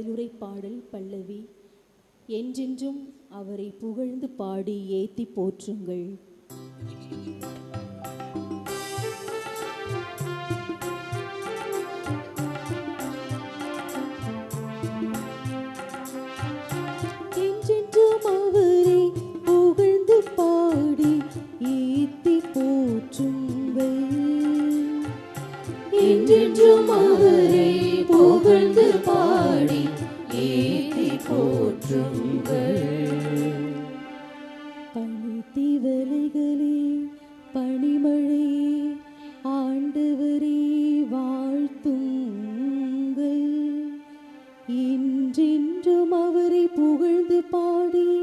பதிலுரை பாடல் பல்லவி. என்றென்றும் அவரை புகழ்ந்து பாடி ஏத்தி போற்றுங்கள். என்றென்றும் அவரை புகழ்ந்து பாடி ஏத்தி போற்றுங்கள். என்றென்றும் அவரை பனித்திவலைகளே பனிமழை ஆண்டவரே வாழ்த்துங்கள். இன்றென்றும் அவரை புகழ்ந்து பாடி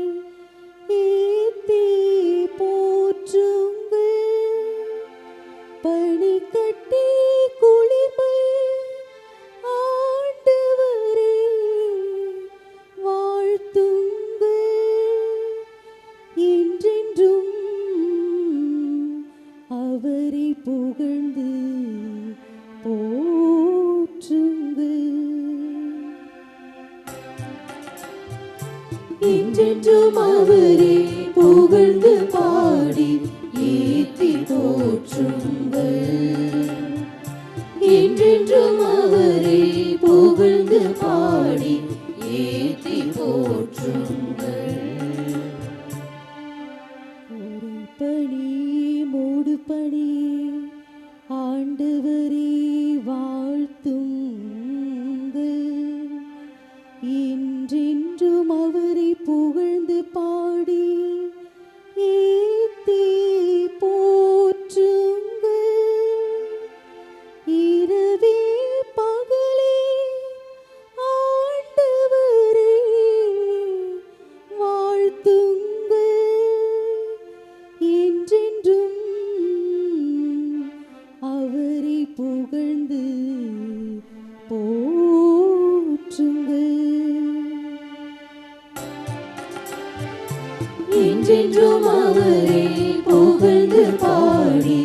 அவரை புகழ்ந்து போற்றுங்கள் என்றென்றும் அவரை புகழ்ந்து பாடி ஏத்தி போற்றுங்கள். என்றென்றும் அவரை புகழ்ந்து பாடி ஏத்தி போற்றுங்கள். ஒரு பணி மூடு பணி அவரை என்றென்றும் அவரே புகழ்ந்து பாடி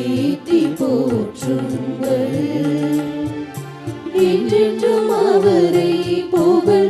ஈத்தி போற்றுங்கள் என்றென்றும் அவரை புகழ்